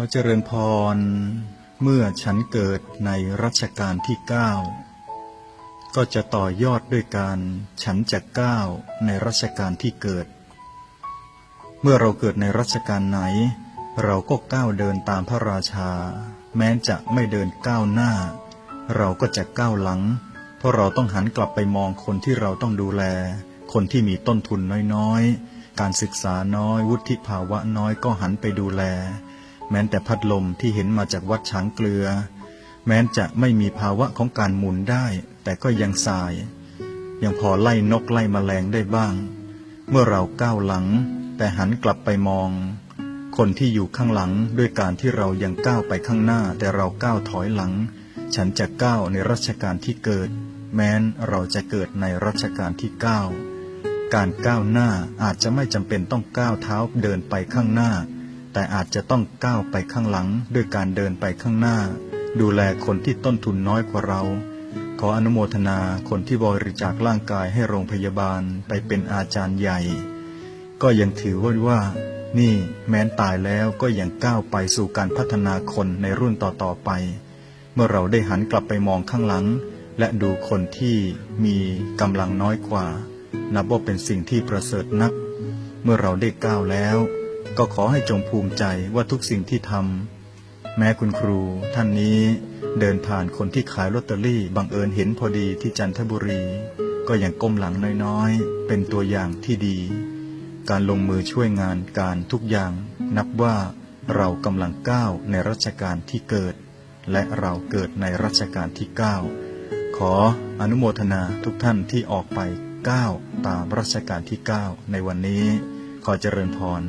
อเจริญพร เมื่อฉันเกิดในรัชกาลที่เก้าก็จะต่อยอดด้วยการฉันจะก้าวในรัชกาลที่เกิด เมื่อเราเกิดในรัชกาลไหน เราก็ก้าวเดินตามพระราชา แม้จะไม่เดินก้าวหน้า เราก็จะก้าวหลัง เพราะเราต้องหันกลับไปมองคนที่เราต้องดูแล คนที่มีต้นทุนน้อยๆ การศึกษาน้อยวุฒิภาวะน้อยก็หันไปดูแล แม้แต่พัดลมที่เห็นมาจากวัดช้างเกลือ แม้จะไม่มีภาวะของการหมุนได้ แต่ก็ยังสาย ยังพอไล่นกไล่มแมลงได้บ้าง เมื่อเราก้าวหลัง แต่หันกลับไปมอง คนที่อยู่ข้างหลังด้วยการที่เรายังก้าวไปข้างหน้า แต่เราก้าวถอยหลัง ฉันจะก้าวในรัชกาลที่เกิด แม้นเราจะเกิดในรัชกาลที่เก้าการก้าวหน้าอาจจะไม่จำเป็นต้องก้าวเท้าเดินไปข้างหน้า แต่อาจจะต้องก้าวไปข้างหลังด้วยการเดินไปข้างหน้า ดูแลคนที่ต้นทุนน้อยกว่าเรา ขออนุโมทนาคนที่บริจาคร่างกายให้โรงพยาบาลไปเป็นอาจารย์ใหญ่ ก็ยังถือว่าว่า นี่แม้นตายแล้วก็ยังก้าวไปสู่การพัฒนาคนในรุ่นต่อๆไป เมื่อเราได้หันกลับไปมองข้างหลัง และดูคนที่มีกำลังน้อยกว่า นับว่าเป็นสิ่งที่ประเสริฐนัก เมื่อเราได้ก้าวแล้ว ก็ขอให้จงภูมิใจว่าทุกสิ่งที่ทำแม้คุณครูท่านนี้เดินผ่านคนที่ขายลอตเตอรี่บังเอิญเห็นพอดีที่จันทบุรี ก็ยังก้มหลังน้อยๆ เป็นตัวอย่างที่ดี การลงมือช่วยงานการทุกอย่าง นับว่าเรากำลังก้าวในรัชกาลที่เกิด และเราเกิดในรัชกาลที่เก้าขออนุโมทนาทุกท่านที่ออกไปก้าวตามรัชกาลที่เก้าในวันนี้ขอเจริญพร